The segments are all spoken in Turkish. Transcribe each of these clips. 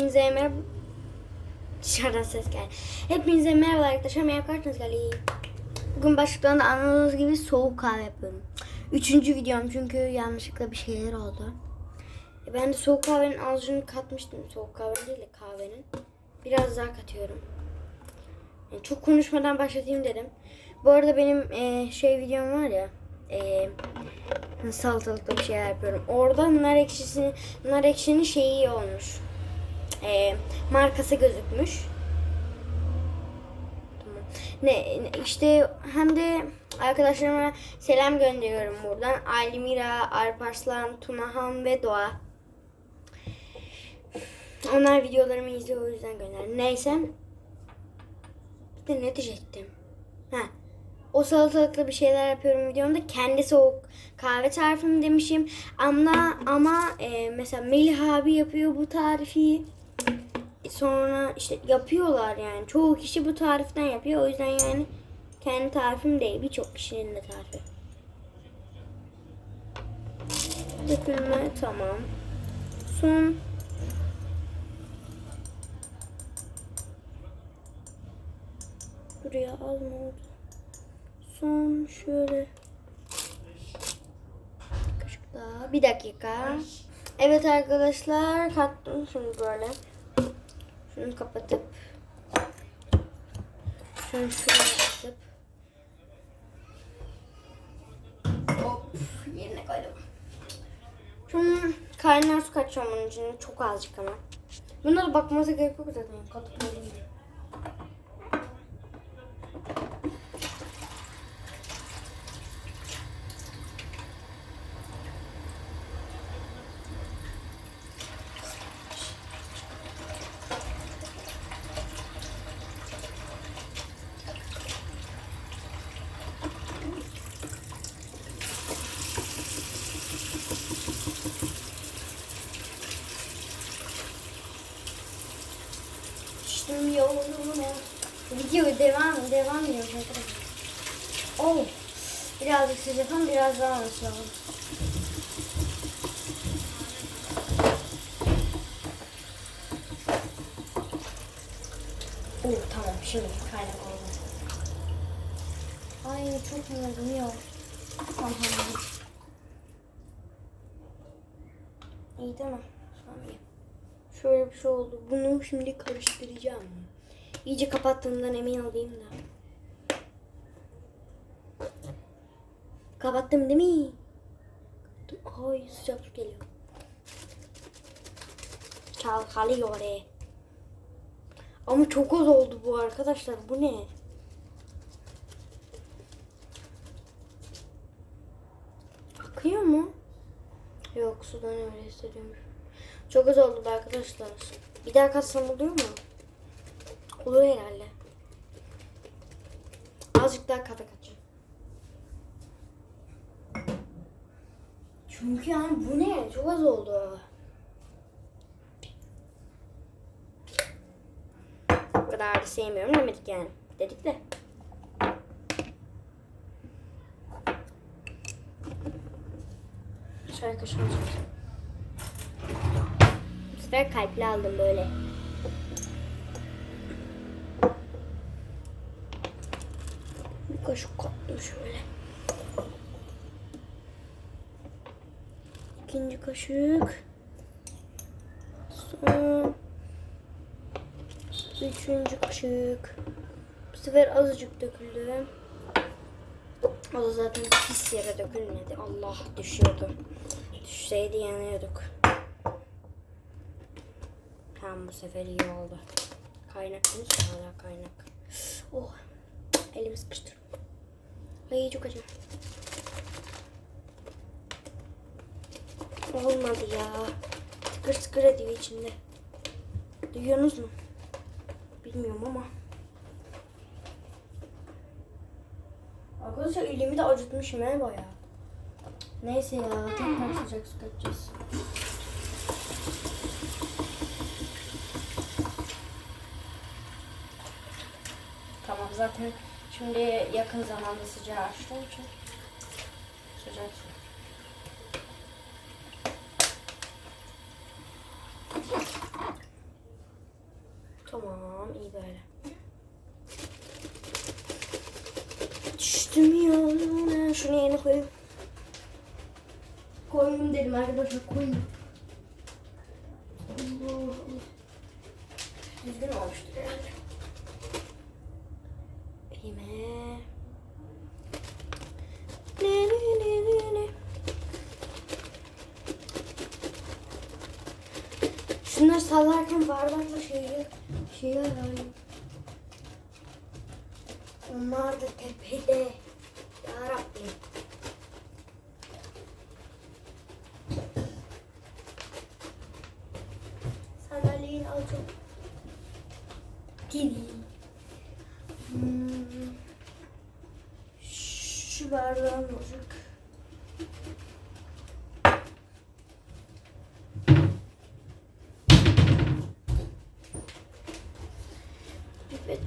Hepinize merhaba. Dışarıdan ses geldi. Hepinize merhaba arkadaşlar. Merhaba kartınız geldi. Bugün başlıktan da anladığınız gibi soğuk kahve yapıyorum. Üçüncü videom çünkü yanlışlıkla bir şeyler oldu. E, Ben de soğuk kahvenin azıcını katmıştım. Soğuk kahve değil de kahvenin. Biraz daha katıyorum. Yani çok konuşmadan başlatayım dedim. Bu arada benim e, şey videom var ya. E, salatalıklı bir şeyler yapıyorum. Orada nar ekşisi, nar ekşinin şeyi olmuş e, markası gözükmüş. Ne işte hem de arkadaşlarıma selam gönderiyorum buradan. Alimira, Alparslan, Tunahan ve Doğa. Onlar videolarımı izliyor o yüzden gönder. Neyse. Bir de ne diyecektim? Ha. O salatalıklı bir şeyler yapıyorum videomda. Kendi soğuk kahve tarifim demişim. Ama ama e, mesela Melih abi yapıyor bu tarifi sonra işte yapıyorlar yani. Çoğu kişi bu tariften yapıyor. O yüzden yani kendi tarifim değil. Birçok kişinin de tarifi. Dökülme tamam. Son Buraya alma oldu. Son şöyle. Bir dakika. Evet arkadaşlar kattım şimdi böyle. Şunu kapatıp şunu şuraya atıp hop yerine koydum. Şunu kaynar su kaçacağım bunun için çok azıcık ama. Buna da bakmanıza gerek yok zaten. Katıp koyayım. Şimdi yolunu Video devam devam ediyor. Oh. Birazcık sıcak ama biraz daha nasıl olur. Oh tamam şimdi kaynak oldu. Ay çok yanıyor. Tamam. İyi. Tamam iyi. Şöyle bir şey oldu. Bunu şimdi karıştıracağım. İyice kapattığımdan emin olayım da. Kapattım değil mi? Ay sıcaklık geliyor. Çalkalıyor oraya. Ama çok az oldu bu arkadaşlar. Bu ne? Akıyor mu? Yok sudan öyle hissediyorum. Çok az oldu arkadaşlar. Bir daha katsam oluyor mu? Olur herhalde. Azıcık daha kahve katacağım. Çünkü yani bu ne? Çok az oldu. O kadar da sevmiyorum demedik yani. Dedik de. Şöyle kaşığımızı Bu sefer kalpli aldım böyle. Bir kaşık kattım şöyle. İkinci kaşık. Son. Üçüncü kaşık. Bu sefer azıcık döküldü. O da zaten pis yere dökülmedi. Allah düşüyordu. Düşseydi yanıyorduk. Tamam bu sefer iyi oldu. Kaynak mi? Hala kaynak. Oh. Elimi sıkıştır. Ay çok acı. Olmadı ya. Tıkır tıkır ediyor içinde. Duyuyorsunuz mu? Bilmiyorum ama. Arkadaşlar elimi de acıtmışım he bayağı. Neyse ya tekrar sıcak su katacağız. Tamam zaten şimdi yakın zamanda sıcağı açtığım için sıcak su. Tamam iyi böyle. Düştüm yoluna. Şunu yerine koyayım. Koyayım dedim arkadaşlar koyayım. Düzgün olmuştur herhalde. Elime. Ne ne ne ne ne. Şunları sallarken bardakla şeyi şeyi arayayım. Onlar da tepede.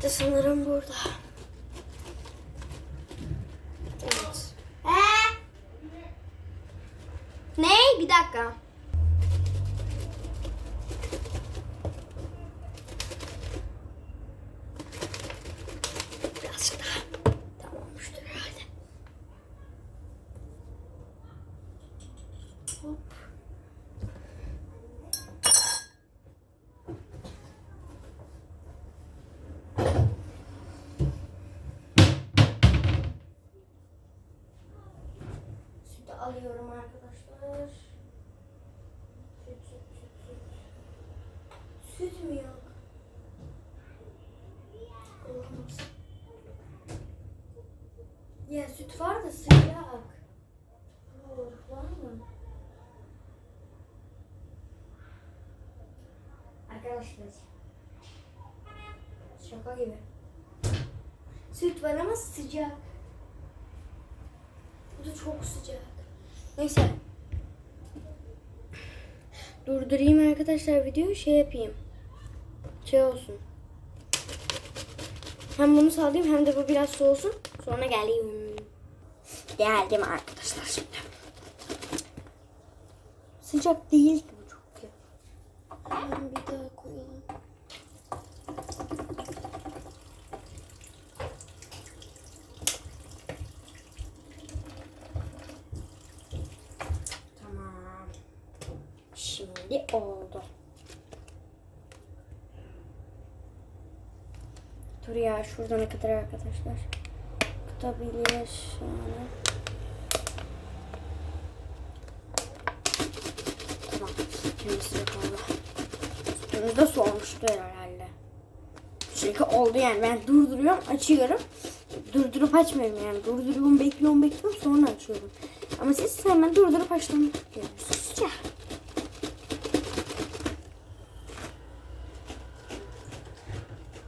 De sanırım burada. Evet. Ee? Ne? Bir dakika. Birazcık. Tamam olmuştur. Alıyorum arkadaşlar. Süt, süt, süt, süt. Süt mü yok? Olamaz. Ya süt var da sıcak. Olur, var mı? Arkadaşlar. Şaka gibi. Süt var ama sıcak. Bu da çok sıcak. Neyse. Durdurayım arkadaşlar videoyu şey yapayım. Şey olsun. Hem bunu sağlayayım hem de bu biraz soğusun. Sonra geleyim. Geldim arkadaşlar şimdi. Sıcak değil ki bu çok. Hemen bir daha koyalım. Tamam. Şimdi oldu. Dur ya şuradan kadar arkadaşlar. Tutabilir şöyle. Tamam. Şimdi sıra kaldı. Üstümüz de soğumuştu herhalde. Çünkü oldu yani ben durduruyorum açıyorum. Durdurup açmıyorum yani. Durduruyorum bekliyorum bekliyorum sonra açıyorum. Ama siz hemen durdurup açtığını yapıyorsunuz. Ya.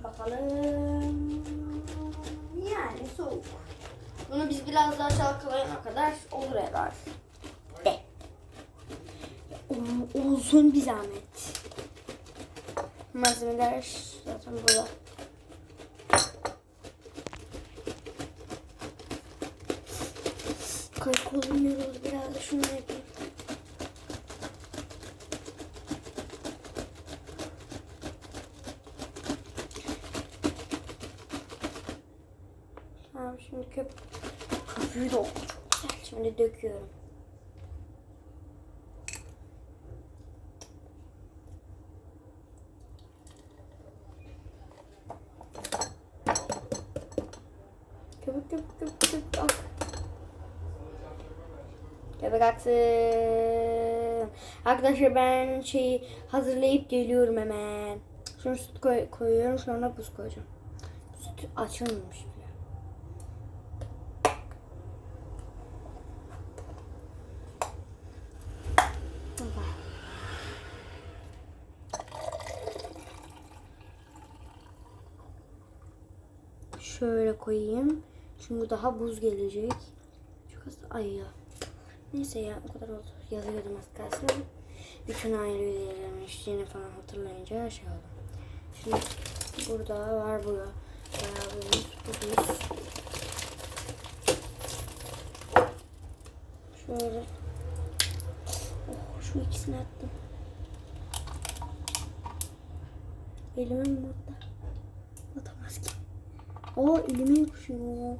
Bakalım. Yani soğuk. Bunu biz biraz daha çalkalayana kadar olur herhalde. De. Olsun bir zahmet. Malzemeler zaten burada. Kay kolum yoruldu biraz da şunu yapayım. Tamam şimdi köp köpüğü de oldu çok güzel. Şimdi döküyorum. Aksın. Arkadaşlar ben şeyi hazırlayıp geliyorum hemen. Sonra süt koy- koyuyorum sonra buz koyacağım. Süt açılmamış bile. Şöyle koyayım. Çünkü daha buz gelecek. Çok az ay ya. Neyse ya o kadar oldu. Yazıyordum az kalsın. Bütün aile üyelerimin içtiğini falan hatırlayınca şey oldu. Şimdi burada var bu. Bayağı buz, bu buz. Şöyle. Oh, şu ikisini attım. Elime mi attı? Atamaz ki. Aa elime yapışıyor.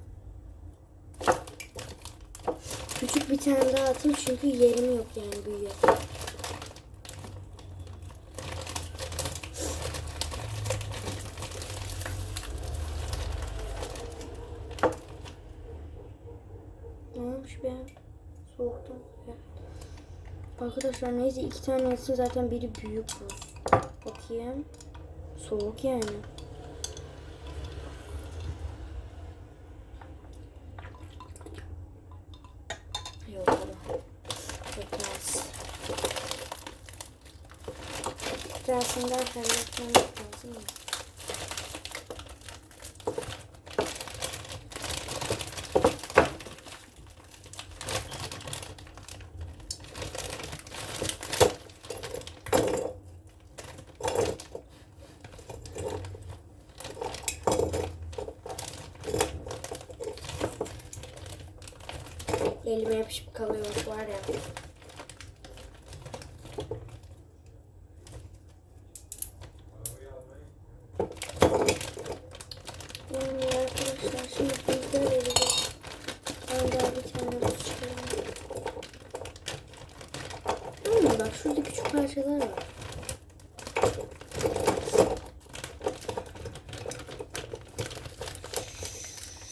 Küçük bir tane daha atayım çünkü yerim yok yani büyüyor. Ne olmuş be? Soğuktan. Arkadaşlar neyse iki tane yatsın zaten biri büyük buz. Bakayım. Soğuk yani. Yok bu. Yetmez. Birazdan daha halletmem lazım? Elime yapışıp kalıyor var ya. Yani arkadaşlar şimdi bizde vereceğiz. Ben daha bir tane buz çıkarayım. Ama bak şurada küçük parçalar var.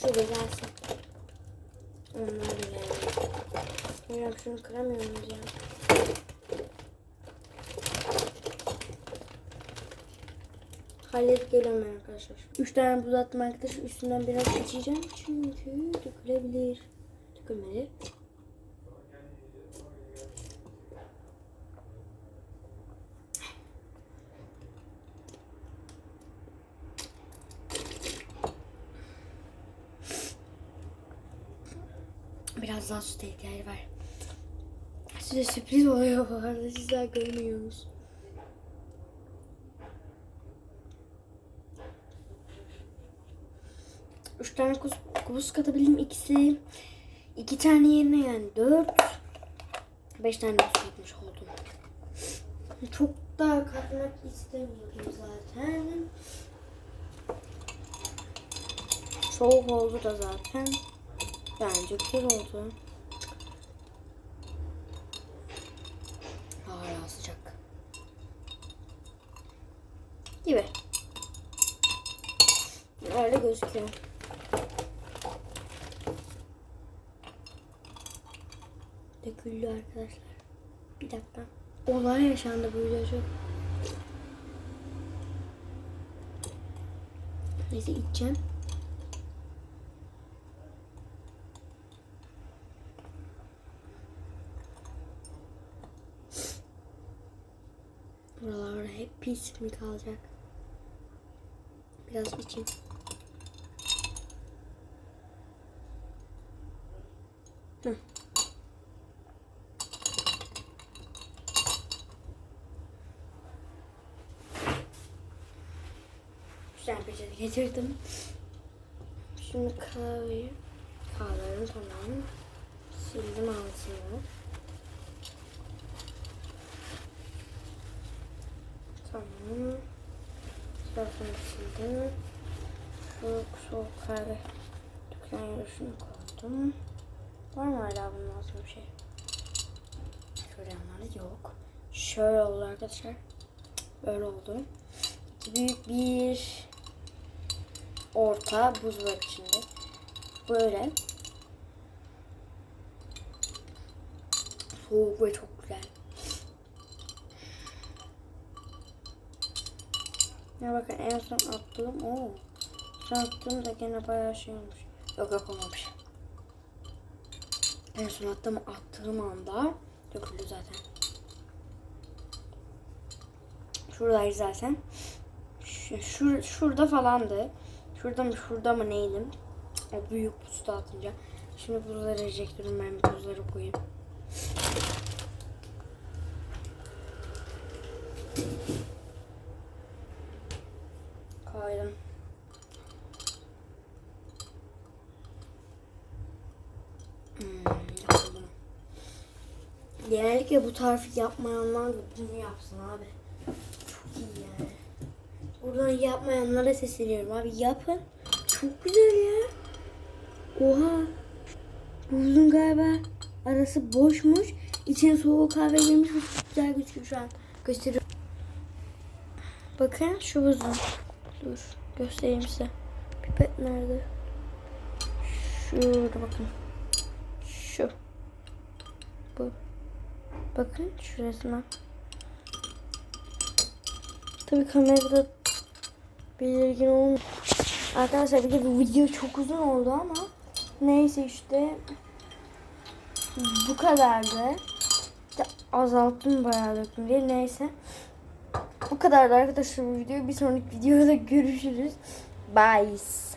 Şurada gelsin. Onlar da geldi. Hocam şunu kıramıyor muyuz ya? Halledip geliyorum arkadaşlar. Üç tane buz attım arkadaşlar. Üstünden biraz içeceğim çünkü dökülebilir. Dökülmeli. Biraz daha süt ihtiyacı var. Size sürpriz oluyor bu arada. Sizler görmüyorsunuz. Üç tane kubus katabildim. İkisi iki tane yerine yani dört. Beş tane buz katmış oldum. Çok daha katmak istemiyorum zaten. Soğuk oldu da zaten. Bence güzel oldu. Hala sıcak. Gibi. Öyle gözüküyor. Döküldü arkadaşlar. Bir dakika. Olay yaşandı bu çok. Neyse içeceğim. Buralarda hep pis mi kalacak? Biraz için. Hı. Şey getirdim. Şimdi kahveyi kahvelerim tamam. Sildim altını. Tamam. Zaten sildim. Soğuk soğuk kahve. Dükkan yarışını koydum. Var mı hala bunun altında bir şey? Şöyle yanlarda yok. Şöyle oldu arkadaşlar. Böyle oldu. Büyük bir orta buz var içinde. Böyle. Soğuk ve çok güzel. Ya bakın en son attığım o. Son attığım da gene bayağı şey olmuş. Yok yok olmamış. En son attığım attığım anda döküldü zaten. Şuradaydı zaten. Şu, şur, şurada falandı. Şurada mı şurada mı neydim? O büyük buzda atınca. Şimdi buzları ejectörüm ben buzları koyayım. Koydum. Hmm. Genellikle bu tarifi yapmayanlar bunu yapsın abi. Buradan yapmayanlara sesleniyorum abi yapın. Çok güzel ya. Oha. Buldum galiba. Arası boşmuş. İçine soğuk kahve girmiş. Çok güzel gözüküyor şu an. Gösteriyorum. Bakın şu buzun. Dur göstereyim size. Pipet nerede? Şurada bakın. Şu. Bu. Bakın şurasına. Tabii kamerada belirgin olmuyor. Arkadaşlar bir de bu video çok uzun oldu ama neyse işte bu kadardı. İşte azalttım bayağı döktüm diye neyse. Bu kadardı arkadaşlar bu video. Bir sonraki videoda görüşürüz. Bye.